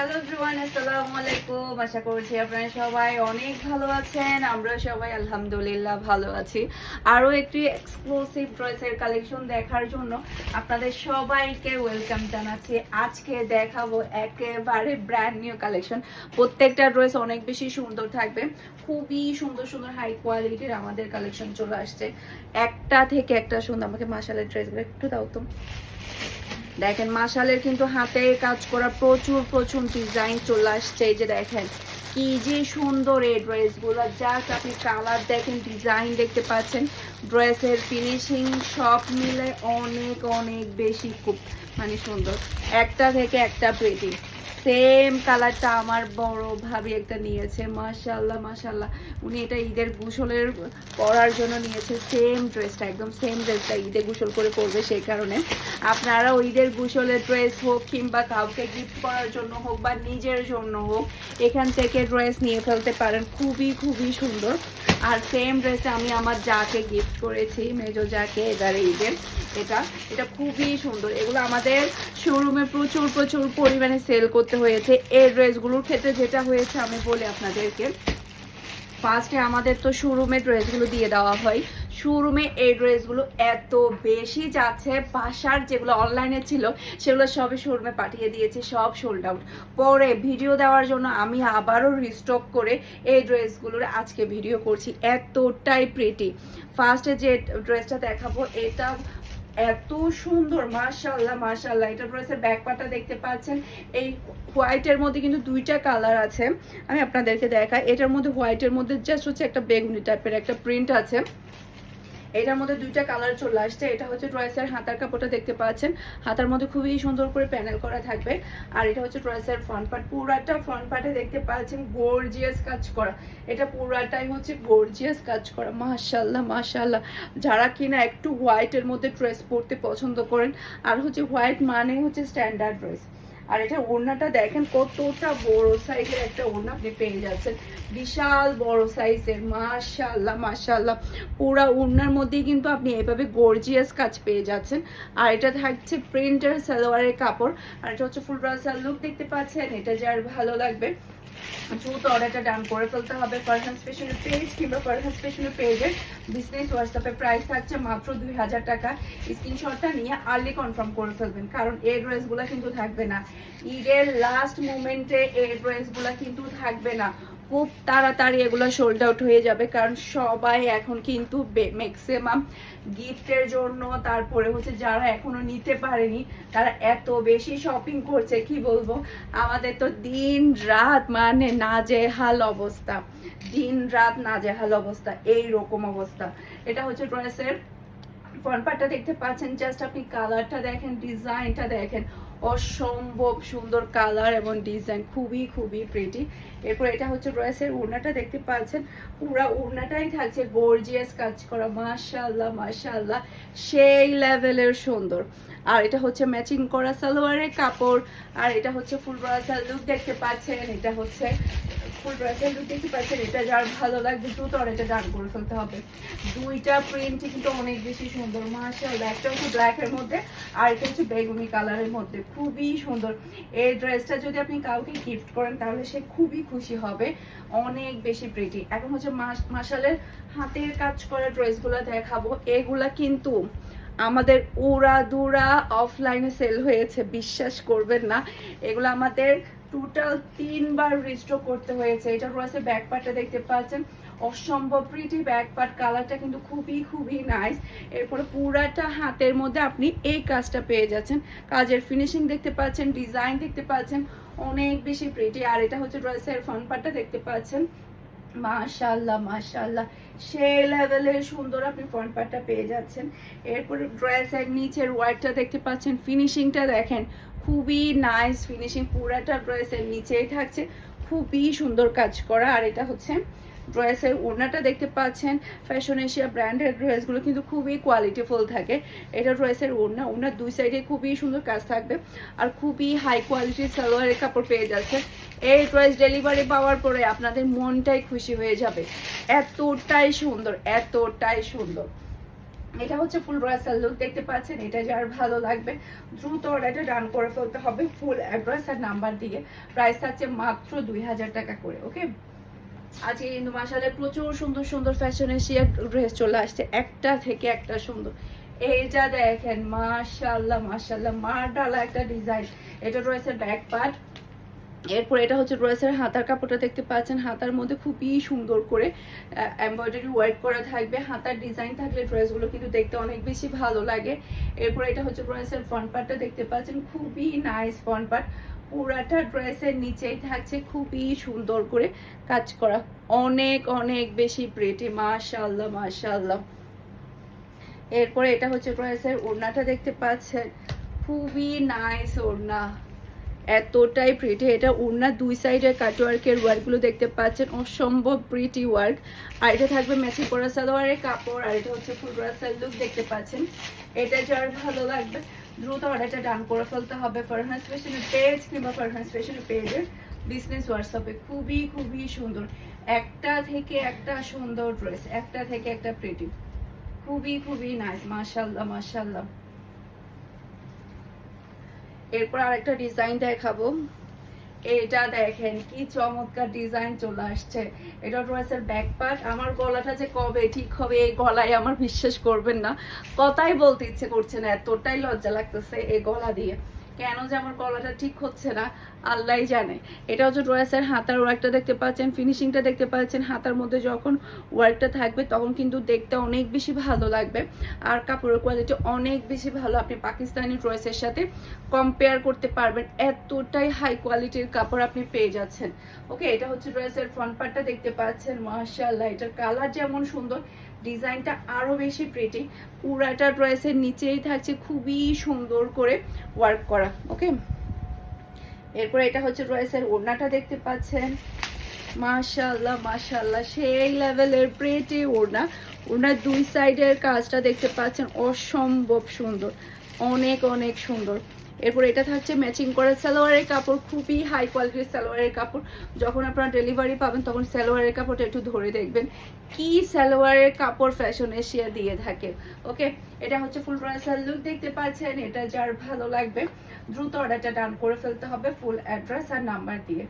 Hello everyone আসসালামু আলাইকুম আশা করছি আপনারা সবাই অনেক ভালো আছেন। আমরা সবাই আলহামদুলিল্লাহ ভালো আছি। আরও একটি এক্সক্লুসিভ ড্রেসের কালেকশন দেখার জন্য আপনাদের সবাইকে ওয়েলকাম জানাচ্ছি। আজকে দেখাবো একেবারে ব্র্যান্ড নিউ কালেকশন প্রত্যেকটা ড্রেস অনেক বেশি সুন্দর থাকবে। খুবই সুন্দর সুন্দর হাই কোয়ালিটির আমাদের কালেকশন চলে আসছে। একটা থেকে একটা সুন্দর। আমাকে মাসালের ড্রেসগুলো একটু দাও তো। দেখেন, মাশালের কিন্তু হাতে কাজ করা প্রচুর প্রচুর ডিজাইন চলে আসছে। এই যে দেখেন, কি যে সুন্দর এই ড্রেসগুলো জাস্ট আপনি কালার দেখেন ডিজাইন দেখতে পাচ্ছেন। ড্রেসের ফিনিশিং সব মিলে অনেক অনেক বেশি খুব মানে সুন্দর। একটা থেকে একটা প্রেটি সেম কালারটা আমার বড় ভাবি একটা নিয়েছে। মাশাল্লাহ মাশাল্লাহ উনি এটা ঈদের গোসলের পরার জন্য নিয়েছে। সেম ড্রেসটা একদম সেম ড্রেসটা ঈদে গোসল করে পরবে সেই কারণে। আপনারা ঈদের গোসলের ড্রেস হোক কিংবা কাউকে গিফট করার জন্য হোক বা নিজের জন্য হোক, এখান থেকে ড্রেস নিয়ে ফেলতে পারেন। খুবই খুবই সুন্দর। আর সেম ড্রেসটা আমি আমার যাকে গিফট করেছি, মেজো যাকে এবারে ঈদের এটা এটা খুবই সুন্দর। এগুলো আমাদের শোরুমে প্রচুর প্রচুর পরিমাণে সেল করতে হয়েছে। এই ড্রেসগুলোর ক্ষেত্রে যেটা হয়েছে, আমি বলি আপনাদেরকে। ফার্স্টে আমাদের তো শোরুমে ড্রেসগুলো দিয়ে দেওয়া হয়। শোরুমে এই ড্রেসগুলো এত বেশি যাচ্ছে, বাসার যেগুলো অনলাইনে ছিল, সেগুলো সবই শোরুমে পাঠিয়ে দিয়েছি, সব সোল্ড আউট পরে ভিডিও দেওয়ার জন্য আমি আবারও রিস্টক করে এই ড্রেসগুলোর আজকে ভিডিও করছি। এতটাই প্রিটি ফার্স্টে যে ড্রেসটা দেখাবো, এটা এত সুন্দর মাশাল্লাহ মাশাল্লাহ এটা ড্রেসের ব্যাক পার্টটা দেখতে পাচ্ছেন। এই হোয়াইটের মধ্যে কিন্তু দুইটা কালার আছে। আমি আপনাদেরকে দেখাই। এটার মধ্যে হোয়াইটের মধ্যে জাস্ট হচ্ছে একটা বেগুনি টাইপের একটা প্রিন্ট আছে। এটার মধ্যে দুইটা কালার চলে আসছে। এটা হচ্ছে ড্রেসের হাতার কাপড়টা দেখতে পাচ্ছেন। হাতার মধ্যে খুবই সুন্দর করে প্যানেল করা থাকবে। আর এটা হচ্ছে ড্রেসের ফ্রন্ট পার্ট পুরাটা ফ্রন্ট পার্টে দেখতে পাচ্ছেন গর্জিয়াস কাজ করা। এটা পুরাটাই হচ্ছে গর্জিয়াস কাজ করা। মাশাল্লাহ মাশাল্লাহ যারা কিনা একটু হোয়াইটের মধ্যে ড্রেস পরতে পছন্দ করেন, আর হচ্ছে হোয়াইট মানে হচ্ছে স্ট্যান্ডার্ড ড্রেস আর এটা ওড়নাটা দেখেন কতটা বড় সাইজের একটা ওড়না, আপনি পেয়ে যাচ্ছেন। বিশাল বড় সাইজের মাশাল্লাহ মাশাল্লাহ পুরা ওড়নার মধ্যেই কিন্তু আপনি এভাবে গর্জিয়াস কাজ পেয়ে যাচ্ছেন। আর এটা থাকছে প্রিন্টার সালোয়ারের কাপড়। আর এটা হচ্ছে ফুল ব্রাসার লুক দেখতে পাচ্ছেন। এটা যার ভালো লাগবে। দ্রুত অর্ডারটা ডান করে ফেলতে হবে। পারহান স্পেশাল পেজ কিংবা পারহান স্পেশাল পেজের বিজনেস হোয়াটসঅ্যাপে প্রাইস থাকছে মাত্র দুই হাজার টাকা। স্ক্রিনশটটা নিয়ে আর্লি কনফার্ম করে ফেলবেন, কারণ এই ড্রেসগুলো কিন্তু থাকবে না। ঈদের লাস্ট মোমেন্টে এই ড্রেসগুলো কিন্তু থাকবে না। খুব তাড়াতাড়ি এগুলো সোল্ড আউট হয়ে যাবে, কারণ সবাই এখন কিন্তু ম্যাক্সিমাম গিফটের জন্য, তারপরে হচ্ছে যারা এখনও নিতে পারেনি, তারা এত বেশি শপিং করছে, কি বলব? আমাদের তো দিন রাত মানে নাজেহাল অবস্থা। দিন রাত নাজেহাল অবস্থা এই রকম অবস্থা। এটা হচ্ছে ড্রেসের ফ্রন্ট পার্টটা দেখতে পাচ্ছেন জাস্ট আপনি কালারটা দেখেন ডিজাইনটা দেখেন। অসম্ভব সুন্দর কালার এবং ডিজাইন, খুবই খুবই প্রিটি এরপর এটা হচ্ছে ড্রেসের উড়নাটা, দেখতে পাচ্ছেন? পুরা উড়নাটাই থাকছে গর্জিয়াস কাজ করা মাশাল্লাহ মাশাল্লাহ সেই লেভেলের সুন্দর। আর এটা হচ্ছে ম্যাচিং করা সালোয়ারের কাপড়, আর এটা হচ্ছে ফুল ব্রাসার লুক দেখতে পাচ্ছেন, এটা হচ্ছে ফুল ব্রাসার লুক দেখতে পাচ্ছেন, এটা যার ভালো লাগবে দ্রুত আর এটা ডান করে ফেলতে হবে। দুইটা প্রিন্টই কিন্তু অনেক বেশি সুন্দর, মাশাআল্লাহ একটা হচ্ছে ব্ল্যাকের মধ্যে, আর এটা হচ্ছে বেগুনি কালারের মধ্যে, খুবই সুন্দর। এই ড্রেসটা যদি আপনি কাউকে গিফট করেন, তাহলে সে খুবই খুশি হবে, অনেক বেশি প্রিটি এখন হচ্ছে মাস- মাসালের হাতের কাজ করা ড্রেসগুলো দেখাবো, এগুলা কিন্তু আমাদের উড়া দুরা অফলাইনে সেল হয়েছে, বিশ্বাস করবেন না। এগুলো আমাদের টোটাল তিনবার রিস্টোর করতে হয়েছে। এটা রয়েছে ব্যাক পার্টটা দেখতে পাচ্ছেন। অসম্ভব প্রিটি ব্যাক পার্ট কালারটা কিন্তু খুবই খুবই নাইস এরপরে পুরাটা হাতের মধ্যে আপনি এই কাজটা পেয়ে যাচ্ছেন। কাজের ফিনিশিং দেখতে পাচ্ছেন ডিজাইন দেখতে পাচ্ছেন, অনেক বেশি প্রিটি আর এটা হচ্ছে ড্রেসের ফ্রন্ট পার্টটা দেখতে পাচ্ছেন। মাশাল্লাহ মাশাল্লাহ সেই লেভেলের সুন্দর আপনি ফ্রন্ট পার্টটা পেয়ে যাচ্ছেন। এরপরে ড্রেসের নিচের ওয়ার্কটা দেখতে পাচ্ছেন। ফিনিশিংটা দেখেন, খুবই নাইস ফিনিশিং পুরাটা ড্রেসের নিচেই থাকছে। খুবই সুন্দর কাজ করা। আর এটা হচ্ছে ড্রেসের ওড়নাটা দেখতে পাচ্ছেন। ফ্যাশন এশিয়া ব্র্যান্ডের ড্রেসগুলো কিন্তু খুবই কোয়ালিটিফুল থাকে। এটা ড্রেসের ওড়না ওড়নার দুই সাইডে খুবই সুন্দর কাজ থাকবে। আর খুবই হাই কোয়ালিটির সালোয়ারের কাপড় পেয়ে যাচ্ছে এই ড্রেস ডেলিভারি পাওয়ার পরে আপনাদের মনটাই খুশি হয়ে যাবে। এতটাই সুন্দর এতটাই সুন্দর। এটা হচ্ছে ফুল ব্রাসাল লুক দেখতে পাচ্ছেন? এটা যার ভালো লাগবে, দ্রুত অর্ডারটা ডান করে ফেলতে হবে ফুল অ্যাড্রেস আর নাম্বার দিয়ে। প্রাইস থাকছে মাত্র দুই হাজার টাকা করে ওকে আজকে কিন্তু মাসালে প্রচুর সুন্দর সুন্দর ফ্যাশনের শিয়ার ড্রেস চলে আসছে, একটা থেকে একটা সুন্দর। এইটা দেখেন মাশাল্লাহ মাশাল্লাহ মার ডালা একটা ডিজাইন এটা রয়েছে ব্যাক পার্ট এরপর এটা হচ্ছে ড্রেসের হাতার কাপড়টা দেখতে পাচ্ছেন। হাতার মধ্যে খুবই সুন্দর করে এমব্রয়ডারি ওয়ার্ক করা থাকবে। হাতার ডিজাইন থাকলে ড্রেসগুলো কিন্তু দেখতে অনেক বেশি ভালো লাগে। এরপর এটা হচ্ছে ড্রেসের ফ্রন্ট পার্টটা দেখতে পাচ্ছেন। খুবই নাইস ফ্রন্ট পার্ট পুরাটা ড্রেসের নিচেই থাকছে। খুবই সুন্দর করে কাজ করা। অনেক অনেক বেশি প্রেটি মাশাল্লাহ মাশাল্লাহ এরপরে এটা হচ্ছে ড্রেসের ওড়নাটা দেখতে পাচ্ছেন। খুবই নাইস ওড়না। এতটাই প্রিটি এটা ওড়নার দুই সাইডের কাটওয়ার্কের ওয়ার্কগুলো দেখতে পাচ্ছেন। অসম্ভব প্রিটি ওয়ার্ক আর এটা থাকবে ম্যাচিং করা সালোয়ারের কাপড়, আর এটা হচ্ছে ফুল রাসাল লুক দেখতে পাচ্ছেন। এটা যার ভালো লাগবে, দ্রুত অর্ডারটা ডান করে ফেলতে হবে ফারহান স্পেশনের পেজ কিংবা ফারহান স্পেশনের পেজের বিজনেস হোয়াটসঅ্যাপে খুবই খুবই সুন্দর। একটা থেকে একটা সুন্দর ড্রেস একটা থেকে একটা প্রিটি খুবই খুবই নাইস মাশাল্লাহ মাশাল্লাহ এরপর আরেকটা ডিজাইন দেখাবো। এটা দেখেন, কি চমৎকার ডিজাইন চলে আসছে। এটা ড্রেসের ব্যাক পার্ট আমার গলাটা যে কবে ঠিক হবে, এই গলায় আমার বিশ্বাস করবেন না। কথাই বলতে ইচ্ছে করছে না, এতটাই লজ্জা লাগতেছে এই গলা দিয়ে। কেন যে আমার গলাটা ঠিক হচ্ছে না? আল্লাহই জানে। এটা হচ্ছে ড্রেসের হাতার ওয়ার্কটা দেখতে পাচ্ছেন ফিনিশিংটা দেখতে পাচ্ছেন। হাতার মধ্যে যখন ওয়ার্কটা থাকবে, তখন কিন্তু দেখতে অনেক বেশি ভালো লাগবে। আর কাপড়ের কোয়ালিটি অনেক বেশি ভালো। আপনি পাকিস্তানি ড্রেসের সাথে কম্পেয়ার করতে পারবেন, এতটাই হাই কোয়ালিটির কাপড় আপনি পেয়ে যাচ্ছেন। ওকে এটা হচ্ছে ড্রেসের ফ্রন্ট পার্টটা দেখতে পাচ্ছেন। মাশাআল্লাহ, এটার কালার যেমন সুন্দর ডিজাইনটা আরও বেশি প্রিটি পুরাটা ড্রেসের নিচেই থাকছে, খুবই সুন্দর করে ওয়ার্ক করা। ওকে এরপর এটা হচ্ছে ড্রেসের ওড়নাটা দেখতে পাচ্ছেন। মাশাল্লাহ মাশাল্লাহ সেই লেভেলের প্রেটি ওড়না। ওড়নার দুই সাইডের কাজটা দেখতে পাচ্ছেন, অসম্ভব সুন্দর, অনেক অনেক সুন্দর। এরপর এটা থাকছে ম্যাচিং করা সালোয়ারের কাপড়, খুবই হাই কোয়ালিটির সালোয়ারের কাপড়। যখন আপনারা ডেলিভারি পাবেন, তখন সালোয়ারের কাপড়টা একটু ধরে দেখবেন। কি সালোয়ারের কাপড় ফ্যাশন এশিয়া দিয়ে থাকে ওকে এটা হচ্ছে ফুল ব্রাসাল লুক দেখতে পাচ্ছেন, এটা যার ভালো লাগবে। দ্রুত অর্ডারটা ডান করে ফেলতে হবে ফুল অ্যাড্রেস আর নাম্বার দিয়ে।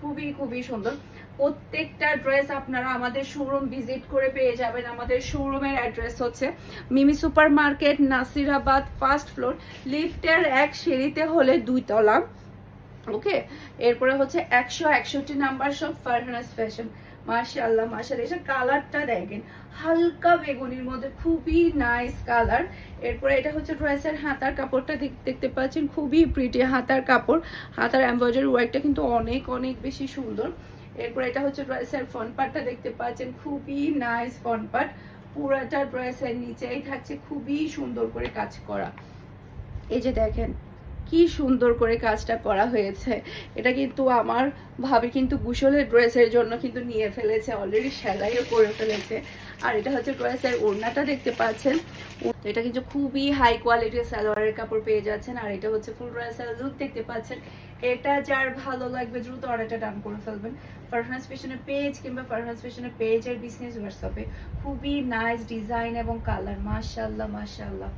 খুবই খুবই সুন্দর। প্রত্যেকটা ড্রেস আপনারা আমাদের শোরুম ভিজিট করে পেয়ে যাবেন। আমাদের শোরুমের অ্যাড্রেস হচ্ছে Mimi super market Nasirabad first floor লিফটের এক সিঁড়িতে হলে দুই তলা ওকে এরপরে হচ্ছে একশো একষট্টি নাম্বার সব ফারহানাস ফ্যাশন মাশাআল্লাহ মাশাআল্লাহ। এটা কালারটা দেখেন, হালকা বেগুনির মধ্যে, খুবই নাইস কালার এরপরে এটা হচ্ছে ড্রেসের হাতার কাপড়টা দেখ- দেখতে পাচ্ছেন, খুবই প্রিটি হাতার কাপড়। হাতার এমব্রয়ডারি ওয়ার্কটা কিন্তু অনেক অনেক বেশি সুন্দর। এরপর এটা হচ্ছে ড্রেসের ফ্রন্ট পার্টটা দেখতে পাচ্ছেন, খুবই নাইস ফ্রন্ট পার্ট পুরাটা ড্রেসের নিচেই থাকছে, খুবই সুন্দর করে কাজ করা। এই যে দেখেন কি সুন্দর করে কাজটা করা হয়েছে। এটা কিন্তু আমার ভাবি কিন্তু গুসলের ড্রেসের জন্য কিন্তু নিয়ে ফেলেছে অলরেডি সেলাইও করে ফেলেছে। আর এটা হচ্ছে ড্রেসের ওড়নাটা দেখতে পাচ্ছেন। এটা কিন্তু খুবই হাই কোয়ালিটির সালোয়ারের কাপড় পেয়ে যাচ্ছেন। আর এটা হচ্ছে ফুল ড্রেসের লুক দেখতে পাচ্ছেন। এটা যার ভালো লাগবে দ্রুত অর্ডারটা ডান করে ফেলবেন। ফারহানাস ফ্যাশনের পেজ কিংবা ফারহানাস ফ্যাশনের পেজের বিজনেস হোয়াটসঅ্যাপে খুবই নাইস ডিজাইন এবং কালার মাশাআল্লাহ মাশাআল্লাহ।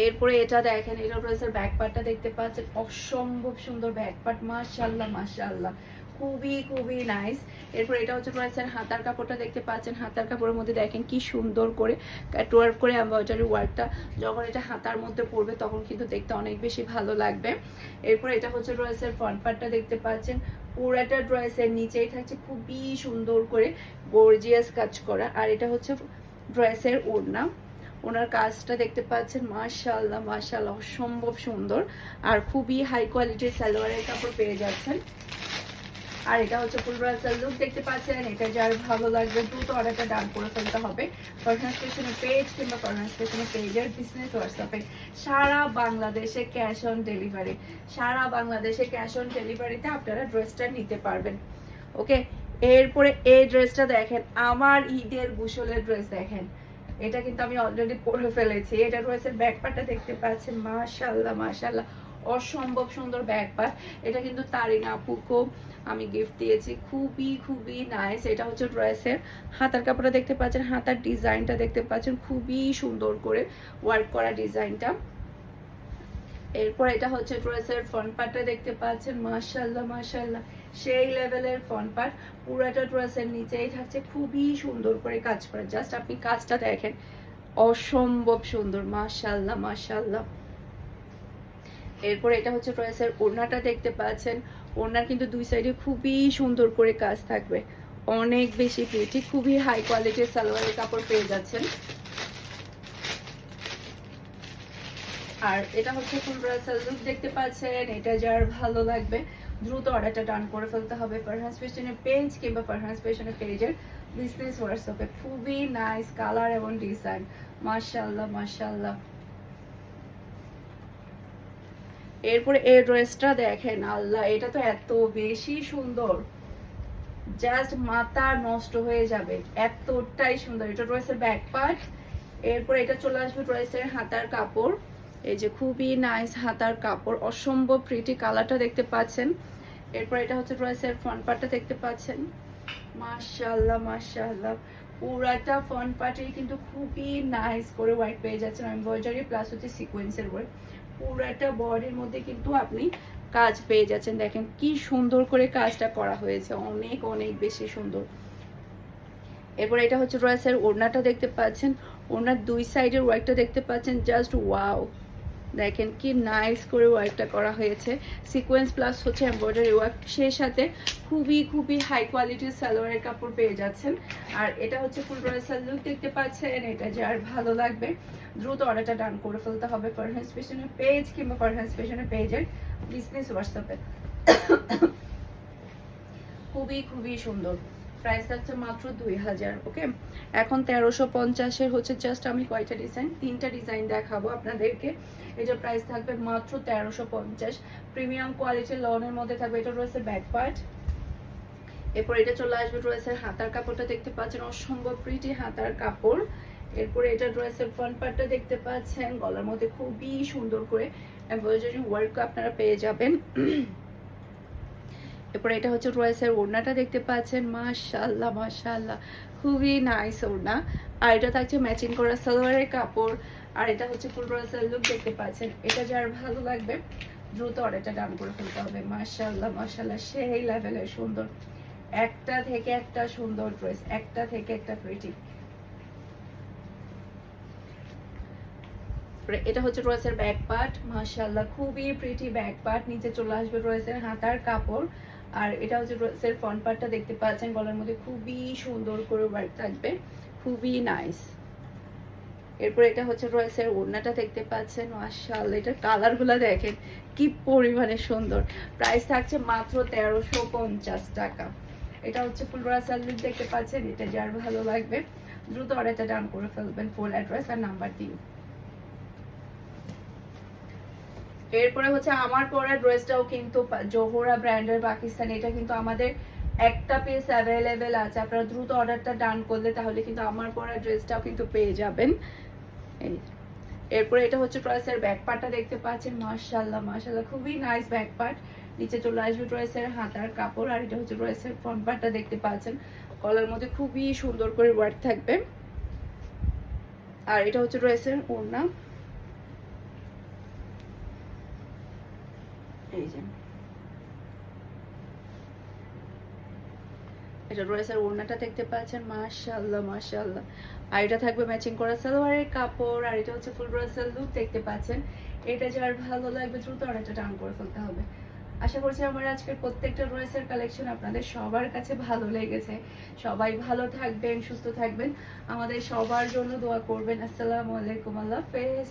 এরপরে এটা দেখেন এটা ড্রেসের ব্যাক পার্টটা দেখতে পাচ্ছেন। অসম্ভব সুন্দর ব্যাক পার্ট মাশাআল্লাহ মাশাআল্লাহ। খুবই খুবই নাইস এরপর এটা হচ্ছে ড্রেসের হাতার কাপড়টা দেখতে পাচ্ছেন। হাতার কাপড়ের মধ্যে দেখেন কি সুন্দর করে কাটওয়ার্ক করে এমব্রয়ডারি ওয়ার্কটা যখন এটা হাতার মধ্যে পড়বে তখন কিন্তু দেখতে অনেক বেশি ভালো লাগবে। এরপর এটা হচ্ছে ড্রেসের ফ্রন্ট পার্টটা দেখতে পাচ্ছেন। পুরাটা ড্রেসের নিচেই থাকছে, খুবই সুন্দর করে গর্জিয়াস কাজ করা। আর এটা হচ্ছে ড্রেসের ওড়না। ওনার কাজটা দেখতে পাচ্ছেন, মাশাআল্লাহ মাশাআল্লাহ, অসম্ভব সুন্দর। আর খুবই হাই কোয়ালিটির সালোয়ারের কাপড় পেয়ে যাচ্ছেন। আর এটা হচ্ছে ফুল ব্রাজার লুক দেখতে পাচ্ছেন? এটা যার ভালো লাগবে, দ্রুত অর্ডারটা ডান করে ফেলতে হবে। পার্সোনাল স্টেশনের পেজ কিংবা পার্সোনাল স্টেশনের পেজের বিজনেস হোয়াটসঅ্যাপে সারা বাংলাদেশে ক্যাশ অন ডেলিভারি সারা বাংলাদেশে ক্যাশ অন ডেলিভারিতে আপনারা ড্রেসটা নিতে পারবেন। ওকে এরপরে এই ড্রেসটা দেখেন, আমার ঈদের গুসলের ড্রেস দেখেন। এটা কিন্তু আমি অলরেডি পরে ফেলেছি। এটা ড্রেসের ব্যাক পার্টটা দেখতে পাচ্ছেন। মাশাআল্লাহ মাশাআল্লাহ। অসম্ভব সুন্দর ব্যাগ পাট এটা কিন্তু তারিনা আপুকো আমি গিফট দিয়েছি। খুবই খুবই নাইস এটা হচ্ছে ড্রেসের হাতার কাপড়টা দেখতে পাচ্ছেন। হাতার ডিজাইনটা দেখতে পাচ্ছেন। খুবই সুন্দর করে ওয়ার্ক করা ডিজাইনটা। এরপর এটা হচ্ছে ড্রেসের ফ্রন্ট পার্টটা দেখতে পাচ্ছেন। মাশাল্লাহ মাশাল্লাহ সেই লেভেলের ফ্রন্ট পার্ট পুরাটা ড্রেসের নিচেই থাকছে, খুবই সুন্দর করে কাজ করা। জাস্ট আপনি কাজটা দেখেন, অসম্ভব সুন্দর মাশাল্লাহ মাশাল্লাহ এরপর এটা হচ্ছে ড্রেসের ওড়নাটা দেখতে পাচ্ছেন। ওড়নার কিন্তু দুই সাইডে খুবই সুন্দর করে কাজ থাকবে। অনেক বেশি প্রিটি খুবই হাই কোয়ালিটির সালোয়ারের কাপড় পেয়ে যাচ্ছেন। আর এটা হচ্ছে ফুল ব্রাসাল লুক দেখতে পাচ্ছেন, এটা যার ভালো লাগবে। দ্রুত অর্ডারটা ডান করে ফেলতে হবে ফারহান্স ফ্যাশনের পেজ কিংবা ফারহান্স ফ্যাশনের পেজের বিজনেস হোয়াটসঅ্যাপে খুবই নাইস কালার এবং ডিজাইন মাশাল্লাহ মাশাল্লাহ এরপরে এই ড্রেসটা দেখেন, আল্লাহ, এটা তো এত বেশি সুন্দর। জাস্ট মাথা নষ্ট হয়ে যাবে, এতটাই সুন্দর। এটা ড্রেসের ব্যাক পার্ট এরপর এটা চলে আসবে ড্রেসের হাতার কাপড়। এই যে খুবই নাইস হাতার কাপড়, অসম্ভব প্রিটি কালারটা দেখতে পাচ্ছেন। এরপর এটা হচ্ছে ড্রেসের ফ্রন্ট পার্টটা দেখতে পাচ্ছেন। মাশাআল্লাহ মাশাআল্লাহ। পুরাটা ফ্রন্ট পার্টে কিন্তু খুবই নাইস করে হোয়াইট পেয়ে যাচ্ছেন। এমব্রয়ডারি প্লাস হচ্ছে সিকোয়েন্সের ওয়ার্ক পুরাটা বডির মধ্যে কিন্তু আপনি কাজ পেয়ে যাচ্ছেন। দেখেন কি সুন্দর করে কাজটা করা হয়েছে। অনেক অনেক বেশি সুন্দর। এরপর এটা হচ্ছে ড্রেসের ওড়নাটা দেখতে পাচ্ছেন। ওড়নার দুই সাইডের ওয়ার্কটা দেখতে পাচ্ছেন। জাস্ট ওয়াও দেখেন কি নাইস করে ওয়ার্কটা করা হয়েছে। সিকোয়েন্স প্লাস হচ্ছে এমব্রয়ডারি ওয়ার্ক সেই সাথে খুবই খুবই হাই কোয়ালিটির সালোয়ারের কাপড় পেয়ে যাচ্ছেন। আর এটা হচ্ছে ফুল ড্রেসের লুক দেখতে পাচ্ছেন, এটা যার ভালো লাগবে। দ্রুত অর্ডারটা ডান করে ফেলতে হবে ফারহান্স ফ্যাশনের পেজ কিংবা ফারহান্স ফ্যাশনের পেজের বিজনেস হোয়াটসঅ্যাপে খুবই খুবই সুন্দর। প্রাইস আছে মাত্র দুই হাজার ওকে এখন তেরোশো পঞ্চাশের হচ্ছে জাস্ট আমি কয়টা ডিজাইন তিনটা ডিজাইন দেখাবো আপনাদেরকে। এটা প্রাইস থাকবে মাত্র তেরোশো পঞ্চাশ। প্রিমিয়াম কোয়ালিটির লনের মধ্যে থাকবে, এটা রয়েছে ব্যাক পার্ট এরপর এটা চলে আসবে ড্রেসের হাতার কাপড়টা দেখতে পাচ্ছেন, অসম্ভব প্রিটি হাতার কাপড়। এরপরে এটা ড্রেসের ফ্রন্ট পার্টটা দেখতে পাচ্ছেন, গলার মধ্যে খুবই সুন্দর করে এমব্রয়ডারি ওয়ার্ক আপনারা পেয়ে যাবেন। এরপরে এটা হচ্ছে ড্রেসের ওড়নাটা দেখতে পাচ্ছেন, মাশাআল্লাহ মাশাআল্লাহ। খুবই নাইস ওড়না। আর এটা থাকছে ম্যাচিং করা সালোয়ারের কাপড়। আর এটা হচ্ছে ফুল ড্রেসের লুক দেখতে পাচ্ছেন। এটা যার ভালো লাগবে, দ্রুত অর্ডারটা ডান করে ফেলতে হবে। মাশাআল্লাহ মাশাআল্লাহ, সেই লেভেলের সুন্দর। একটা থেকে একটা সুন্দর ড্রেস একটা থেকে একটা প্রিটি এটা হচ্ছে ড্রেসের ব্যাক পার্ট মাশাআল্লাহ, খুবই প্রিটি ব্যাক পার্ট নিচে চলে আসবে ড্রেসের হাতার কাপড়। আর এটা হচ্ছে ড্রেসের ফ্রন্ট পার্টটা দেখতে পাচ্ছেন, গলার মধ্যে খুবই সুন্দর করে ওয়ার্ক থাকবে, খুবই নাইস এরপর এটা হচ্ছে ড্রেসের ওড়নাটা দেখতে পাচ্ছেন, মাশাআল্লাহ, এটার কালারগুলো দেখেন, কি পরিমাণে সুন্দর। প্রাইস থাকছে মাত্র তেরোশো পঞ্চাশ টাকা। এটা হচ্ছে ফুল রাসাল লুক দেখতে পাচ্ছেন, এটা যার ভালো লাগবে, দ্রুত অর্ডারটা ডান করে ফেলবেন ফুল অ্যাড্রেস আর নাম্বার দিন এরপরে হচ্ছে আমার পরা ড্রেসটাও কিন্তু জোহরা ব্র্যান্ডের পাকিস্তান, এটা কিন্তু আমাদের একটা পিস অ্যাভেলেবেল আছে। আপনারা দ্রুত অর্ডারটা ডান করলে তাহলে কিন্তু আমার পরা ড্রেসটাও কিন্তু পেয়ে যাবেন। এই এরপরে এটা হচ্ছে ড্রেসের ব্যাক পার্টটা দেখতে পাচ্ছেন, মাশাআল্লাহ মাশাআল্লাহ, খুবই নাইস ব্যাক পার্ট নিচে চলে আসবে ড্রেসের হাতার কাপড়, আর এটা হচ্ছে ড্রেসের ফ্রন্ট পার্টটা দেখতে পাচ্ছেন। কলার মধ্যে খুবই সুন্দর করে ওয়ার্ক থাকবে। আর এটা হচ্ছে ড্রেসের ওড়না। এই এটা ড্রেসের ওড়নাটা দেখতে পাচ্ছেন, মাশাআল্লাহ মাশাআল্লাহ। আর এটা থাকবে ম্যাচিং করা সালোয়ারের কাপড়, আর এটা হচ্ছে ফুল ড্রেসের লুক দেখতে পাচ্ছেন। এটা যার ভালো লাগবে দ্রুত অর্ডারটা ডাউন করে ফেলতে হবে। আশা করছি আমার আজকের প্রত্যেকটা ড্রেসের কালেকশন আপনাদের সবার কাছে ভালো লেগেছে। সবাই ভালো থাকবেন, সুস্থ থাকবেন। আমাদের সবার জন্য দোয়া করবেন। আসসালামু আলাইকুম, আল্লাহ হাফেজ।